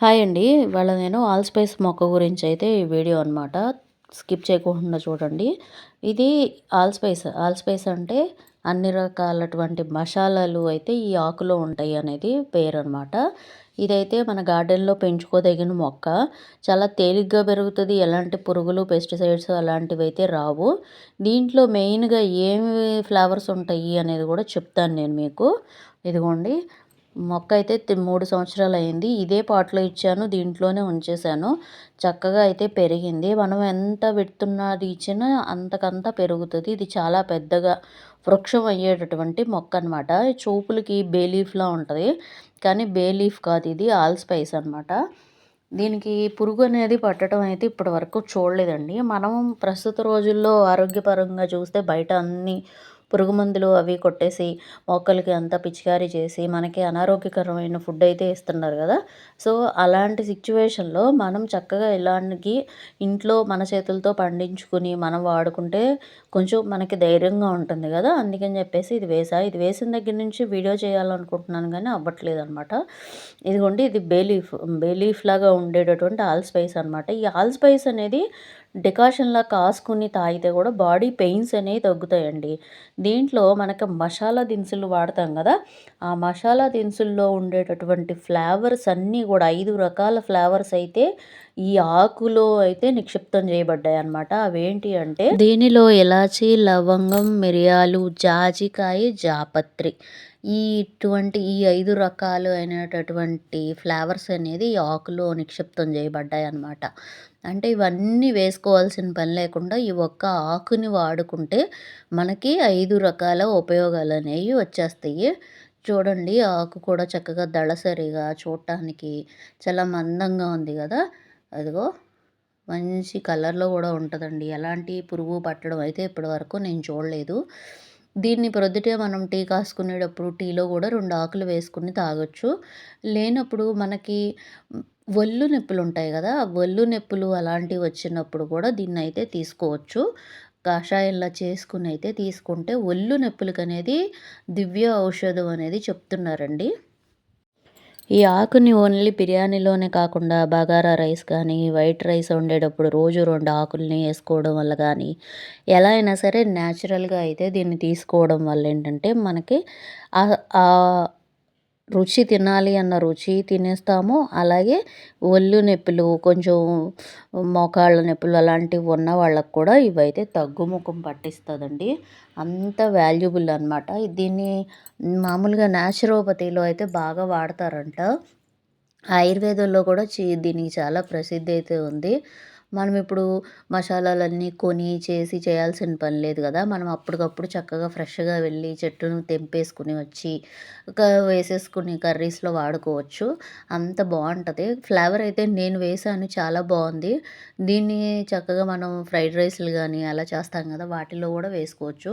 Hi అండి. ఇవాళ నేను ఆల్ స్పైస్ మొక్క గురించి అయితే ఈ వీడియో అనమాట స్కిప్ చేయకుండా చూడండి. ఇది ఆల్ స్పైస్ ఆల్ స్పైస్ అంటే అన్ని రకాలటువంటి మసాలాలు అయితే ఈ ఆకులో ఉంటాయి అనేది పేరు అనమాట ఇదైతే మన గార్డెన్లో పెంచుకోదగిన మొక్క. చాలా తేలిగ్గా పెరుగుతుంది. ఎలాంటి పురుగులు పెస్టిసైడ్స్ అలాంటివి అయితే రావు. దీంట్లో మెయిన్గా ఏమి ఫ్లవర్స్ ఉంటాయి అనేది కూడా చెప్తాను నేను మీకు. ఇదిగోండి. మొక్క అయితే మూడు సంవత్సరాలు అయింది ఇదే పాట్లో ఇచ్చాను దీంట్లోనే ఉంచేసాను చక్కగా అయితే పెరిగింది. మనం ఎంత పెడుతున్నది ఇచ్చినా అంతకంత పెరుగుతుంది. ఇది చాలా పెద్దగా వృక్షం అయ్యేటటువంటి మొక్క అనమాట చూపులకి బేలీఫ్లా ఉంటుంది. కానీ బేలీఫ్ కాదు ఇది ఆల్ స్పైస్ అనమాట. దీనికి పురుగు అనేది పట్టడం అయితే ఇప్పటి వరకు చూడలేదండి. మనం ప్రస్తుత రోజుల్లో ఆరోగ్యపరంగా చూస్తే బయట అన్ని పురుగు మందులు అవి కొట్టేసి మొక్కలకి అంతా పిచికారీ చేసి మనకి అనారోగ్యకరమైన ఫుడ్ అయితే ఇస్తున్నారు కదా. సో అలాంటి సిచ్యువేషన్లో మనం చక్కగా ఇలాంటి ఇంట్లో మన చేతులతో పండించుకుని మనం వాడుకుంటే కొంచెం మనకి ధైర్యంగా ఉంటుంది కదా. అందుకని చెప్పేసి ఇది వేసా. ఇది వేసిన దగ్గర నుంచి వీడియో చేయాలనుకుంటున్నాను కానీ అవ్వట్లేదు అనమాట ఇదిగోండి ఇది బేలీఫ్ బేలీఫ్ లాగా ఉండేటటువంటి ఆల్ స్పైస్ అనమాట. ఈ ఆల్ స్పైస్ అనేది డికాషన్లా కాసుకుని తాగితే కూడా బాడీ పెయిన్స్ అనేవి తగ్గుతాయండి. దీంట్లో మనకు మసాలా దినుసులు వాడతాం కదా ఆ మసాలా దినుసుల్లో ఉండేటటువంటి ఫ్లేవర్స్ అన్నీ కూడా ఐదు రకాల ఫ్లేవర్స్ అయితే ఈ ఆకులో అయితే నిక్షిప్తం చేయబడ్డాయి అనమాట అవేంటి అంటే దీనిలో ఎలాచి లవంగం మిరియాలు జాజికాయ జాపత్రి. ఈ ఇటువంటి ఈ ఐదు రకాలు అయినటువంటి ఫ్లేవర్స్ అనేది ఈ ఆకులో నిక్షిప్తం చేయబడ్డాయి అనమాట అంటే ఇవన్నీ వేసుకోవాల్సిన పని లేకుండా ఈ ఒక్క ఆకుని వాడుకుంటే మనకి ఐదు రకాల ఉపయోగాలు అనేవి వచ్చేస్తాయి. చూడండి ఆకు కూడా చక్కగా దళసరిగా చూడటానికి చాలా మందంగా ఉంది కదా. అదిగో మంచి కలర్లో కూడా ఉంటుందండి. ఎలాంటి పురుగు పట్టడం అయితే ఇప్పటివరకు నేను చూడలేదు. దీన్ని ప్రొద్దుటే మనం టీ కాసుకునేటప్పుడు టీలో కూడా రెండు ఆకులు వేసుకుని తాగొచ్చు. లేనప్పుడు మనకి ఒళ్ళు నొప్పులు ఉంటాయి కదా ఒళ్ళు నొప్పులు అలాంటివి వచ్చినప్పుడు కూడా దీన్ని అయితే తీసుకోవచ్చు. కషాయంలా చేసుకుని అయితే తీసుకుంటే ఒళ్ళు నొప్పులకి అనేది దివ్య ఔషధం అనేది చెప్తున్నారండి. ఈ ఆకుని ఓన్లీ బిర్యానీలోనే కాకుండా బగారా రైస్ కానీ వైట్ రైస్ వండేటప్పుడు రోజు రెండు ఆకుల్ని వేసుకోవడం వల్ల కానీ ఎలా అయినా సరే న్యాచురల్గా అయితే దీన్ని తీసుకోవడం వల్ల ఏంటంటే మనకి రుచి తినాలి అన్న రుచి తినేస్తాము. అలాగే ఒళ్ళు నొప్పులు కొంచెం మోకాళ్ళ నొప్పులు అలాంటివి ఉన్న వాళ్ళకు కూడా ఇవైతే తగ్గుముఖం పట్టిస్తుందండి. అంత వాల్యుబుల్ అనమాట దీన్ని మామూలుగా న్యాచురోపతిలో అయితే బాగా వాడతారంట. ఆయుర్వేదంలో కూడా చీ దీనికి చాలా ప్రసిద్ధి అయితే ఉంది. మనం ఇప్పుడు మసాలాలన్నీ కొని చేసి చేయాల్సిన పని లేదు కదా మనం అప్పటికప్పుడు చక్కగా ఫ్రెష్గా వెళ్ళి చెట్టును తెంపేసుకుని వచ్చి వేసేసుకుని కర్రీస్లో వాడుకోవచ్చు. అంత బాగుంటుంది. ఫ్లేవర్ అయితే నేను వేసాను చాలా బాగుంది. దీన్ని చక్కగా మనం ఫ్రైడ్ రైస్లు కానీ అలా చేస్తాం కదా వాటిలో కూడా వేసుకోవచ్చు.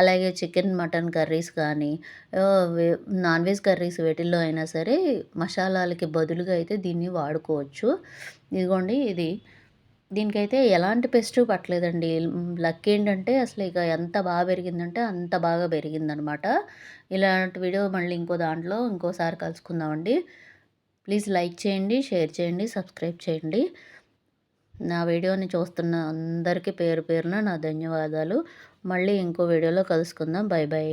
అలాగే చికెన్ మటన్ కర్రీస్ కానీ నాన్ వెజ్ కర్రీస్ వీటిల్లో అయినా సరే మసాలాలకి బదులుగా అయితే దీన్ని వాడుకోవచ్చు. ఇదిగోండి ఇది. దీనికైతే ఎలాంటి పెస్ట్ పట్టలేదండి. లక్ ఏంటంటే అసలు ఇక ఎంత బాగా పెరిగిందంటే అంత బాగా పెరిగిందనమాట. ఇలాంటి వీడియో మళ్ళీ ఇంకో దాంట్లో ఇంకోసారి కలుసుకుందామండి. ప్లీజ్ లైక్ చేయండి షేర్ చేయండి సబ్స్క్రైబ్ చేయండి. నా వీడియోని చూస్తున్న అందరికీ పేరు పేరున నా ధన్యవాదాలు. మళ్ళీ ఇంకో వీడియోలో కలుసుకుందాం. Bye bye